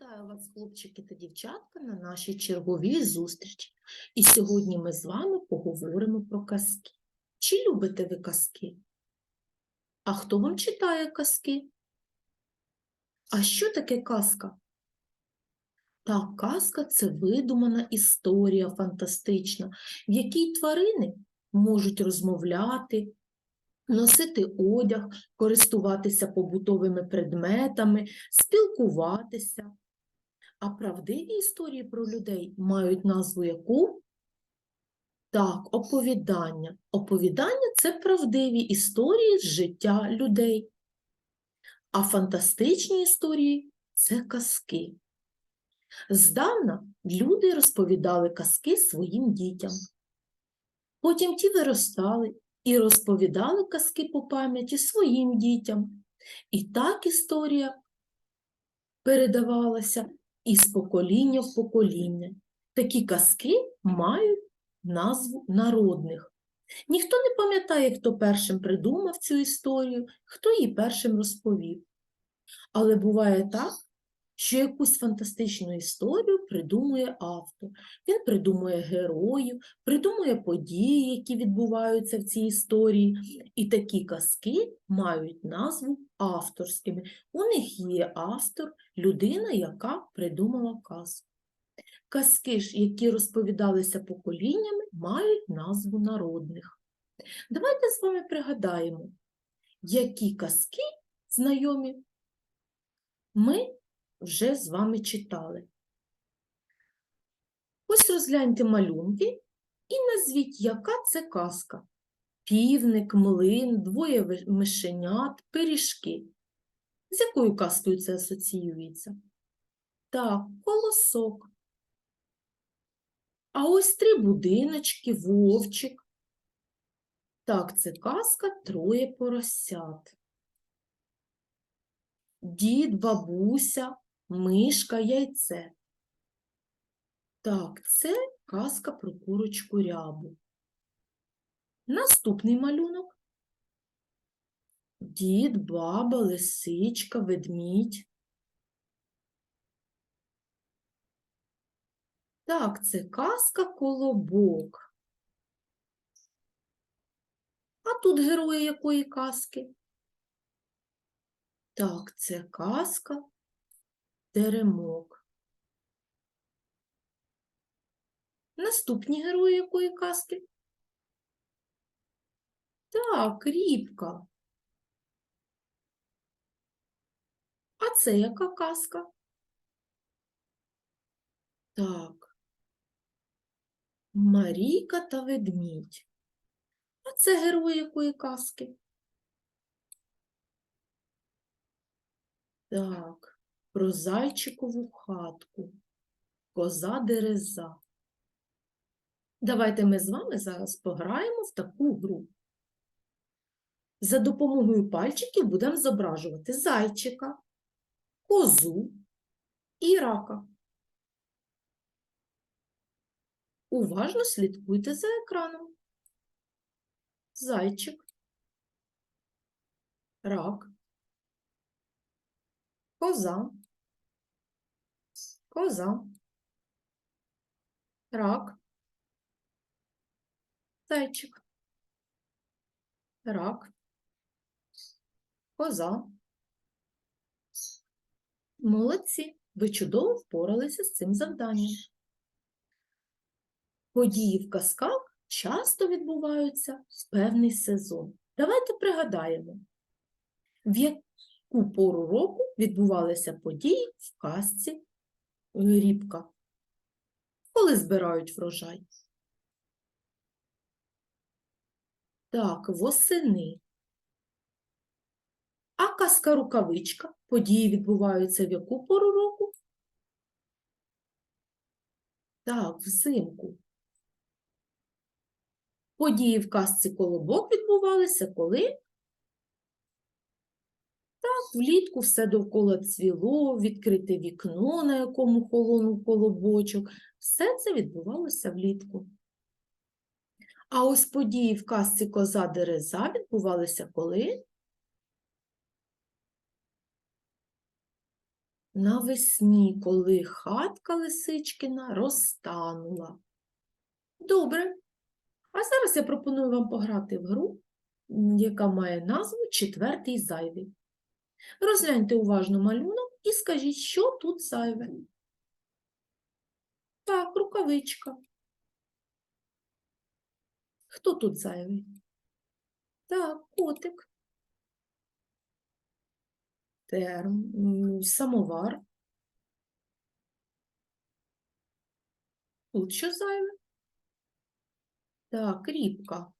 Вітаю вас, хлопчики та дівчатка, на нашій черговій зустрічі. І сьогодні ми з вами поговоримо про казки. Чи любите ви казки? А хто вам читає казки? А що таке казка? Так, казка це видумана історія фантастична, в якій тварини можуть розмовляти, носити одяг, користуватися побутовими предметами, спілкуватися. А правдиві історії про людей мають назву яку? Так, оповідання. Оповідання це правдиві історії з життя людей. А фантастичні історії це казки. Здавна люди розповідали казки своїм дітям. Потім ті виростали і розповідали казки по пам'яті своїм дітям. І так історія передавалася із покоління в покоління. Такі казки мають назву народних. Ніхто не пам'ятає, хто першим придумав цю історію, хто її першим розповів. Але буває так, що якусь фантастичну історію придумує автор. Він придумує героїв, придумує події, які відбуваються в цій історії. І такі казки мають назву авторськими. У них є автор, людина, яка придумала казку. Казки ж, які розповідалися поколіннями, мають назву народних. Давайте з вами пригадаємо, які казки знайомі ми вже з вами читали. Ось розгляньте малюнки і назвіть, яка це казка. Півник, млин, двоє мишенят, пиріжки. З якою казкою це асоціюється? Так, колосок. А ось три будиночки, вовчик. Так, це казка троє поросят. Дід, бабуся, мишка, яйце. Так, це казка про курочку рябу. Наступний малюнок. Дід, баба, лисичка, ведмідь. Так, це казка колобок. А тут герої якої казки? Так, це казка Теремок. Наступні герої якої казки? Так, Рібка. А це яка казка? Так. Марійка та ведмідь. А це герої якої казки? Так, про зайчикову хатку, коза дереза. Давайте ми з вами зараз пограємо в таку гру. За допомогою пальчиків будемо зображувати зайчика, козу і рака. Уважно слідкуйте за екраном. Зайчик, рак, коза, коза, рак, зайчик, рак, коза. Молодці, ви чудово впоралися з цим завданням. Події в казках часто відбуваються в певний сезон. Давайте пригадаємо, в яку пору року відбувалися події в казці Рібка. Коли збирають врожай? Так, восени. А казка рукавичка. Події відбуваються в яку пору року? Так, взимку. Події в казці Колобок відбувалися коли? Так, влітку все довкола цвіло, відкрите вікно, на якому холонув колобочок. Все це відбувалося влітку. А ось події в казці Коза Дереза відбувалися коли? Навесні, коли хатка лисичкина розтанула. Добре. А зараз я пропоную вам пограти в гру, яка має назву Четвертий зайвий. Розгляньте уважно малюнок і скажіть, що тут зайве. Так, рукавичка. Хто тут зайвий? Так, котик. Терм, самовар. Тут що зайве? Так, рібка.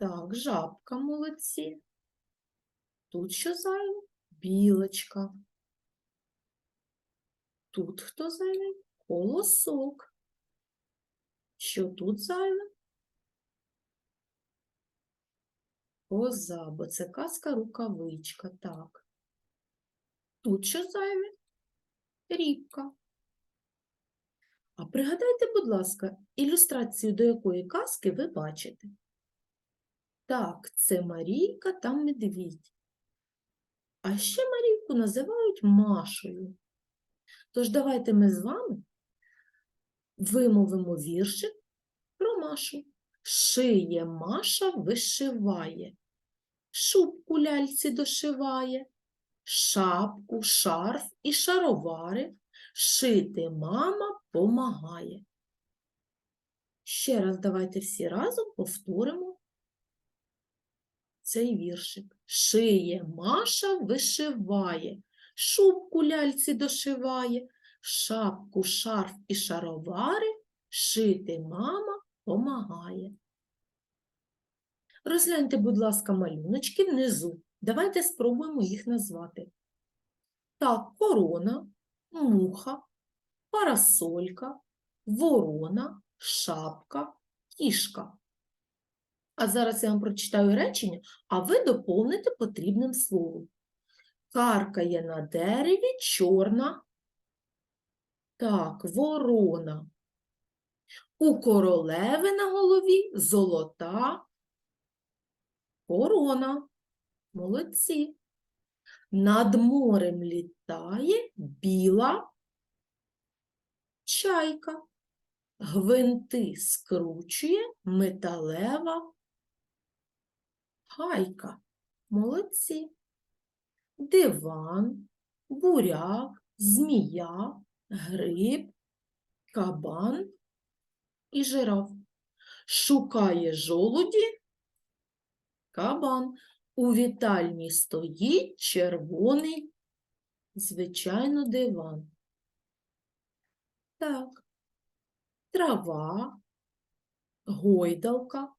Так, жабка, молодці. Тут що зайве? Білочка. Тут хто зайвий? Колосок. Що тут зайве? Коза, бо це казка рукавичка, так. Тут що зайве? Рібка. А пригадайте, будь ласка, ілюстрацію до якої казки ви бачите? Так, це Марійка та медвідь. А ще Марійку називають Машею. Тож давайте ми з вами вимовимо віршик про Машу. Шиє Маша вишиває, шубку ляльці дошиває, шапку, шарф і шаровари шити мама помагає. Ще раз давайте всі разом повторимо цей віршик. Шиє Маша вишиває, шубку ляльці дошиває, шапку, шарф і шаровари шити мама помагає. Розгляньте, будь ласка, малюночки внизу. Давайте спробуємо їх назвати. Так, корона, муха, парасолька, ворона, шапка, кішка. А зараз я вам прочитаю речення, а ви доповните потрібним словом. Каркає на дереві чорна. Так, ворона. У королеви на голові золота корона. Молодці. Над морем літає біла чайка. Гвинти скручує металева гайка. Молодці. Диван, буряк, змія, гриб, кабан і жираф. Шукає жолуді кабан. У вітальні стоїть червоний, звичайно, диван. Так, трава, гойдалка,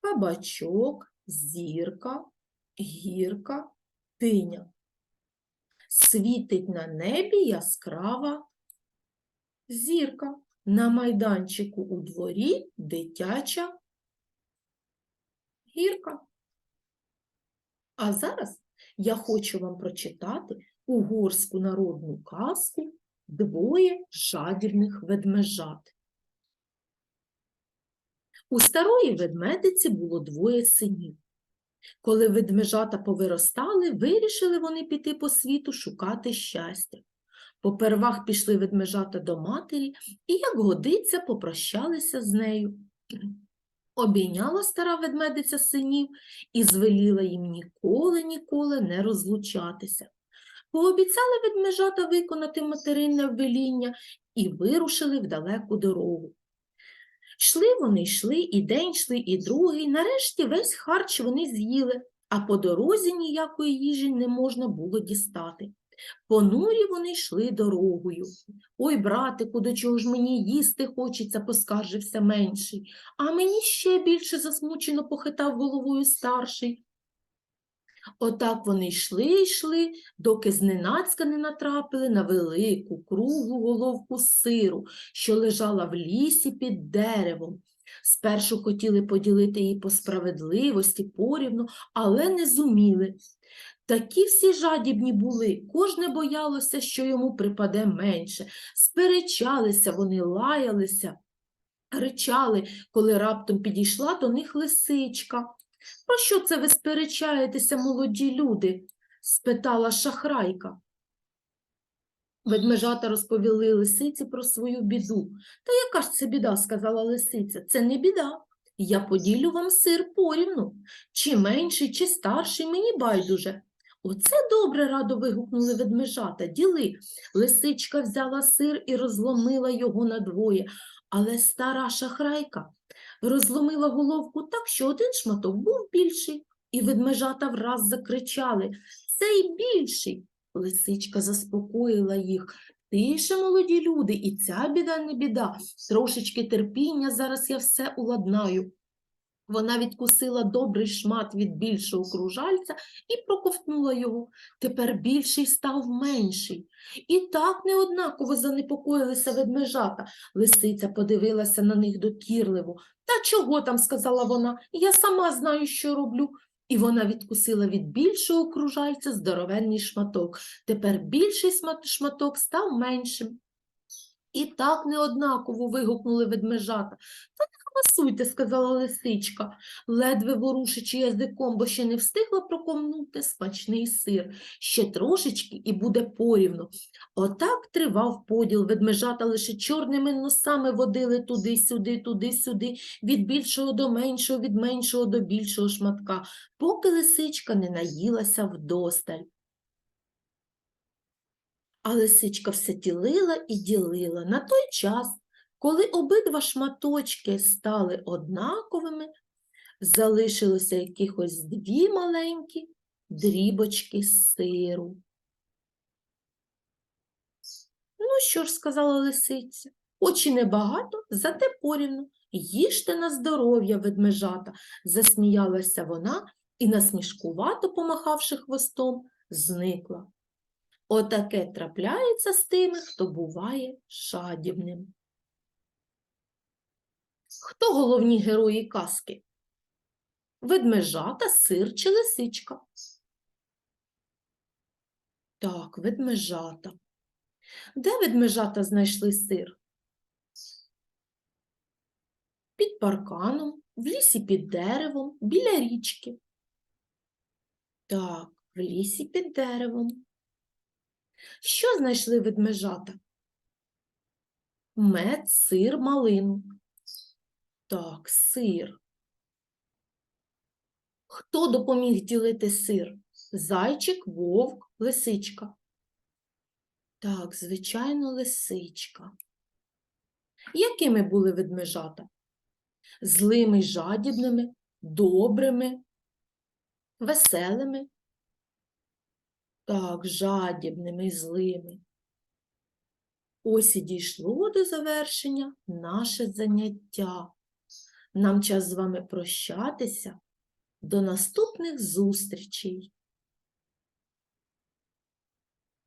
кабачок, зірка, гірка, тиня. Світить на небі яскрава зірка. На майданчику у дворі дитяча гірка. А зараз я хочу вам прочитати угорську народну казку Двоє жадібних ведмежат. У старої ведмедиці було двоє синів. Коли ведмежата повиростали, вирішили вони піти по світу шукати щастя. Попервах пішли ведмежата до матері і, як годиться, попрощалися з нею. Обійняла стара ведмедиця синів і звеліла їм ніколи-ніколи не розлучатися. Пообіцяли ведмежата виконати материнне веління і вирушили в далеку дорогу. Йшли вони, йшли, і день йшли, і другий. Нарешті весь харч вони з'їли, а по дорозі ніякої їжі не можна було дістати. Понурі вони йшли дорогою. Ой, братику, до чого ж мені їсти хочеться, поскаржився менший. А мені ще більше засмучено похитав головою старший. Отак вони йшли, йшли, доки зненацька не натрапили на велику круглу головку сиру, що лежала в лісі під деревом. Спершу хотіли поділити її по справедливості порівну, але не зуміли. Такі всі жадібні були, кожне боялося, що йому припаде менше. Сперечалися вони, лаялися, ричали, коли раптом підійшла до них лисичка. Про що це ви сперечаєтеся, молоді люди? спитала шахрайка. Ведмежата розповіли лисиці про свою біду. Та яка ж це біда, сказала лисиця. Це не біда. Я поділю вам сир порівну. Чи менший, чи старший, мені байдуже. Оце добре, радо вигукнули ведмежата. Діли. Лисичка взяла сир і розломила його надвоє, але стара шахрайка розломила головку так, що один шматок був більший, і ведмежата враз закричали Цей більший. Лисичка заспокоїла їх. Тише, молоді люди, і ця біда не біда. Трошечки терпіння, зараз я все уладнаю. Вона відкусила добрий шмат від більшого кружальця і проковтнула його. Тепер більший став менший. І так неоднаково занепокоїлися ведмежата. Лисиця подивилася на них докірливо. Та чого там, сказала вона, я сама знаю, що роблю. І вона відкусила від більшого кружальця здоровенний шматок. Тепер більший шматок став меншим. І так неоднаково вигукнули ведмежата. Та не хвасуйте, сказала лисичка, ледве ворушичи язиком, бо ще не встигла проковнути смачний сир. Ще трошечки і буде порівну. Отак тривав поділ. Ведмежата лише чорними носами водили туди-сюди, туди-сюди, від більшого до меншого, від меншого до більшого шматка, поки лисичка не наїлася вдосталь. А лисичка все ділила і ділила. На той час, коли обидва шматочки стали однаковими, залишилося якихось дві маленькі дрібочки сиру. Ну що ж, сказала лисиця, очі небагато, зате порівну. Їжте на здоров'я, ведмежата, засміялася вона і, насмішкувато помахавши хвостом, зникла. Отаке трапляється з тими, хто буває жадібним. Хто головні герої казки? Ведмежата, сир чи лисичка? Так, ведмежата. Де ведмежата знайшли сир? Під парканом, в лісі під деревом, біля річки. Так, в лісі під деревом. Що знайшли ведмежата? Мед, сир, малину. Так, сир. Хто допоміг ділити сир? Зайчик, вовк, лисичка. Так, звичайно, лисичка. Якими були ведмежата? Злими й жадібними, добрими, веселими. Так, жадібними й злими. Ось і дійшло до завершення наше заняття. Нам час з вами прощатися. До наступних зустрічей!